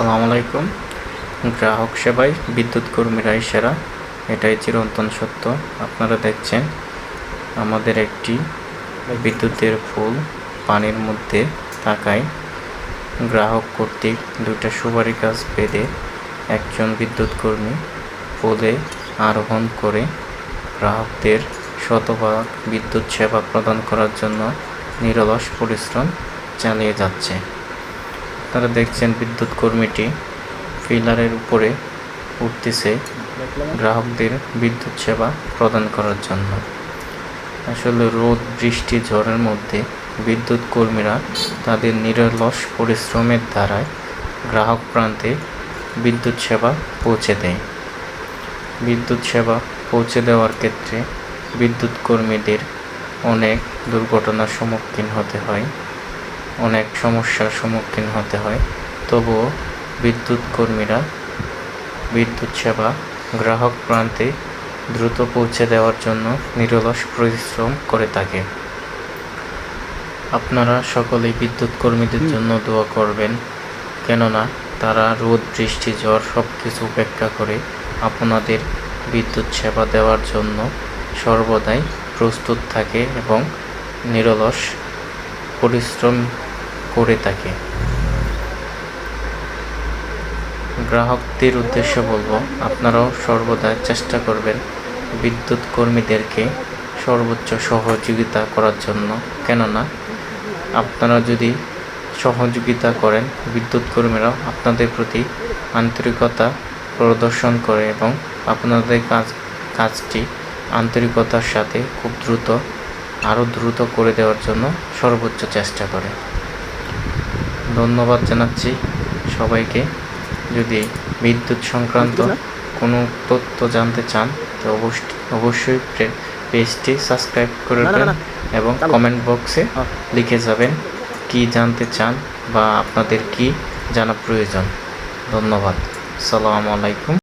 আসসালামু আলাইকুম। গ্রাহক সেবায় বিদ্যুৎ কর্মীরা সেরা এটাই চিরন্তন সত্য। আপনারা দেখছেন আমাদের একটি বিদ্যুতের ফুল পানির মধ্যে থাকায় গ্রাহক কর্তৃক দুইটা সুপারি গাছ বেঁধে একজন বিদ্যুৎ কর্মী পোলে আরোহণ করে গ্রাহকদের শতভাগ বিদ্যুৎ সেবা প্রদান করার জন্য নিরলস পরিশ্রম চালিয়ে যাচ্ছে। আপনারা দেখছেন বিদ্যুৎ কর্মীটি ফিলারের উপরে উঠতেছে গ্রাহকদের বিদ্যুৎ সেবা প্রদান করার জন্য। আসলে রোদ, বৃষ্টি, ঝড়ের মধ্যে বিদ্যুৎ কর্মীরা তাদের নিরলস পরিশ্রমের দ্বারায় গ্রাহক প্রান্তে বিদ্যুৎ সেবা পৌঁছে দেয়। বিদ্যুৎ সেবা পৌঁছে দেওয়ার ক্ষেত্রে বিদ্যুৎ কর্মীদের অনেক দুর্ঘটনার সম্মুখীন হতে হয়। অনেক সমস্যার সম্মুখীন হতে হয়। তবুও বিদ্যুৎ কর্মীরা বিদ্যুৎ সেবা গ্রাহক প্রান্তে দ্রুত পৌঁছে দেওয়ার জন্য নিরলস পরিশ্রম করে থাকে। আপনারা সকলেই বিদ্যুৎ কর্মীদের জন্য দোয়া করবেন কেননা তারা রোদ বৃষ্টি ঝড় সব কিছু উপেক্ষা করে আপনাদের বিদ্যুৎ সেবা দেওয়ার জন্য সর্বদাই প্রস্তুত থাকে এবং নিরলস পরিশ্রম করে থাকে। গ্রাহকদের উদ্দেশ্য বলব, আপনারাও সর্বদা চেষ্টা করবেন বিদ্যুৎ কর্মীদেরকে সর্বোচ্চ সহযোগিতা করার জন্য। কেননা, আপনারা যদি সহযোগিতা করেন, বিদ্যুৎ কর্মীরাও আপনাদের প্রতি আন্তরিকতা প্রদর্শন করে এবং আপনাদের কাজ, কাজটি আন্তরিকতার সাথে খুব দ্রুত, আরও দ্রুত করে দেওয়ার জন্য সর্বোচ্চ চেষ্টা করে। ধন্যবাদ জানাচ্ছি সবাইকে। যদি বিদ্যুৎ সংক্রান্ত কোনো তথ্য জানতে চান তো অবশ্যই অবশ্যই পেজটি সাবস্ক্রাইব করে না, না, দেবেন না। এবং কমেন্ট বক্সে হ্যাঁ। লিখে যাবেন কি জানতে চান বা আপনাদের কি জানা প্রয়োজন। ধন্যবাদ। সালামু আলাইকুম।